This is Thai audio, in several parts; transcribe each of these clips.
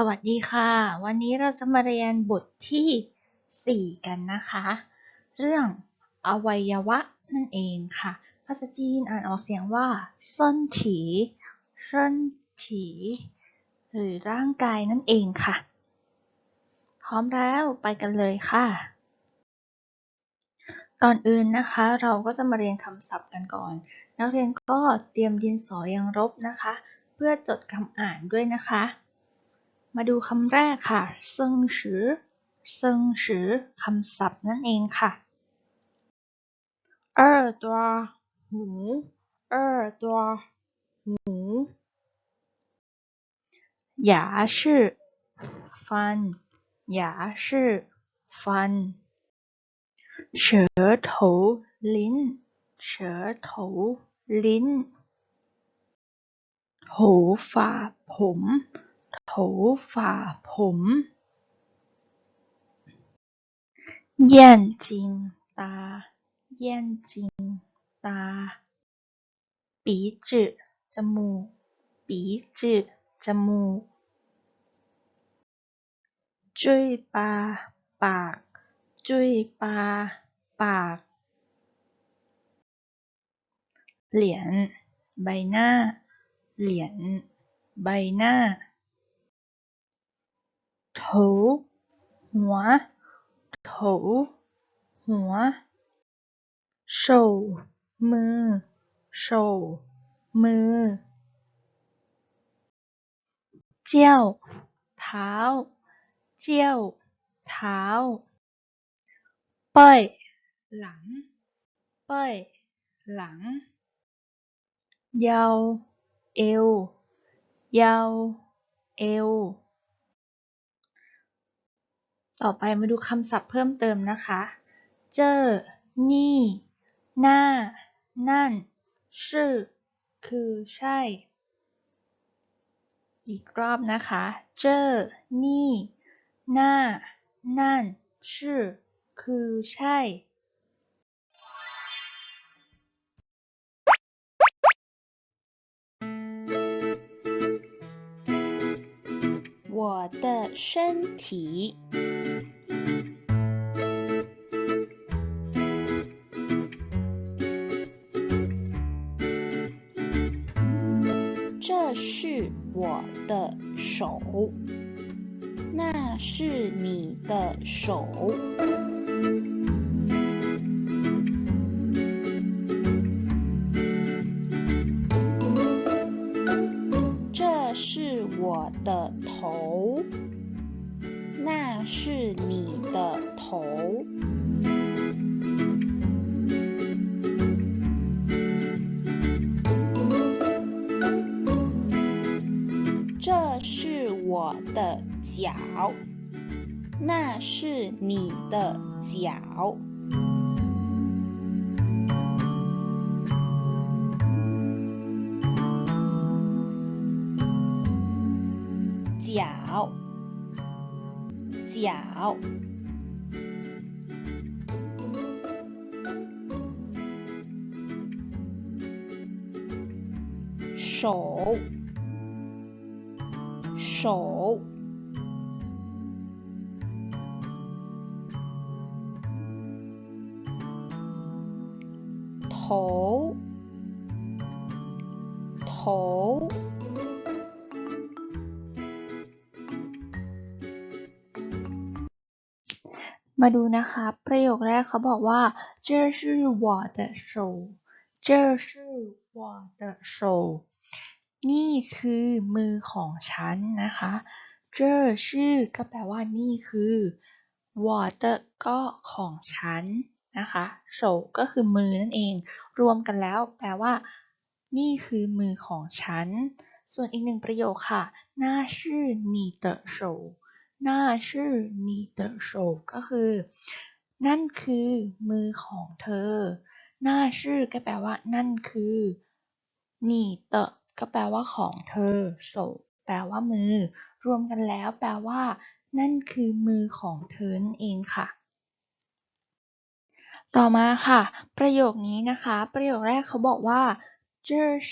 สวัสดีค่ะ วันนี้เราจะมาเรียนบทที่ 4 กันนะคะ เรื่องอวัยวะนั่นเองค่ะ ภาษาจีนอ่านออกเสียงว่าเซินถีเซินถีหรือร่างกายนั่นเองค่ะ พร้อมแล้วไปกันเลยค่ะ ก่อนอื่นนะคะ เราก็จะมาเรียนคำศัพท์กันก่อน นักเรียนก็เตรียมดินสอยังรบนะคะ เพื่อจดคำอ่านด้วยนะคะ มาดูคำแรกค่ะเซิงชือเซิงชือคำศัพท์นั่นเองค่ะ二ตัวหู二ตัวหู牙是ฟัน牙是ฟัน舌头ลิ้น舌头ลิ้นหูฝาผม ฝ่าผมเยี่ยนจิงตาเยี่ยนจิงตาปีจือจมูกปีจืจมูกจุ้ยปาปกจุ้ยปาปกเหรียญใบหน้า เหรียญใบหน้า เท้าเจ้าเท้าเป้ยหลังเป้ยหลังเยาวเอวเยาวเอว ต่อไปมาดูคำศัพท์เพิ่มเติมนะคะ เจอ นี่ หน้า นั่น ชื่อ คือใช่ อีกรอบนะคะ เจอ นี่ หน้า นั่น ชื่อ คือใช่ 我的身体。这是我的手，那是你的手。这是我的头，那是你的头。这是我的脚，那是你的脚。脚，脚。手，手。头，头。 มาดูนะคะ ประโยคแรกเขาบอกว่า这是我的手这是我的手นี่คือมือของฉันนะคะ这是ก็แปลว่านี่คือ我的ก็ของฉันนะคะ手ก็คือมือนั่นเอง รวมกันแล้วแปลว่า นี่คือมือของฉัน ส่วนอีกหนึ่งประโยคค่ะ那是你的手 那是你的手ก็คือ นั่นคือมือของเธอหน้าชื่อก็แปลว่า นั่นคือ你的ก็แปลว่าของเธอ手แปลว่ามือ รวมกันแล้วแปลว่า นั่นคือมือของเธอนั่นเองค่ะ ต่อมาค่ะ ประโยคนี้นะคะ ประโยคแรกเขาบอกว่า这是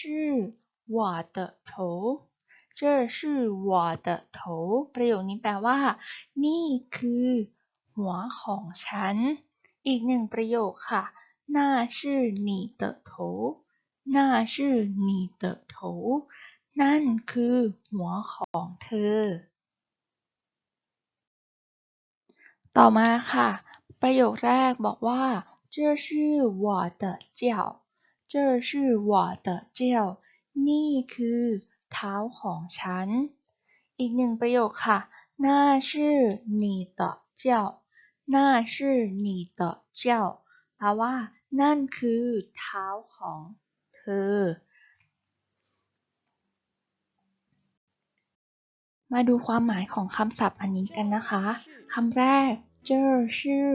我的头 这是我的头ประโยคนี้แปลว่า นี่คือ หัวของฉัน อีกหนึ่งประโยคค่ะ那是你的头那是你的头นั่นคือ หัวของเธอ ต่อมาค่ะ ประโยคแรกบอกว่า这是我的脚这是我的脚นี่คือ เท้าของฉัน อีกหนึ่งประโยคค่ะน่าชื่อหนีเต่อเจ้าน่าชื่อหนีเต่อเจ้าแปลว่า นั่นคือเท้าของเธอ มาดูความหมายของคำศัพท์อันนี้กันนะคะคำแรก เจอชื่อ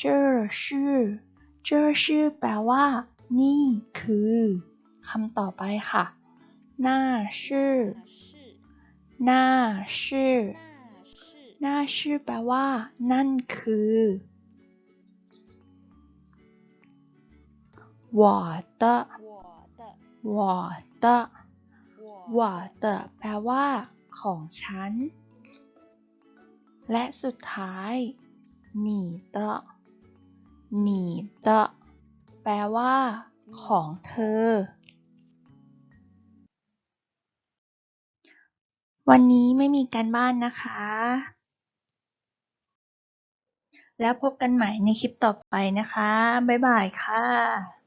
เจอชื่อ เจอชื่อ แปลว่า นี่คือคำต่อไปค่ะ 那是那是那是แปลว่า นั่นคือ我的我的我的我我的แปลว่า ของฉัน และสุดท้าย你的你的แปลว่า ของเธอ วันนี้ไม่มีการบ้านนะคะ แล้วพบกันใหม่ในคลิปต่อไปนะคะ บ๊ายบายค่ะ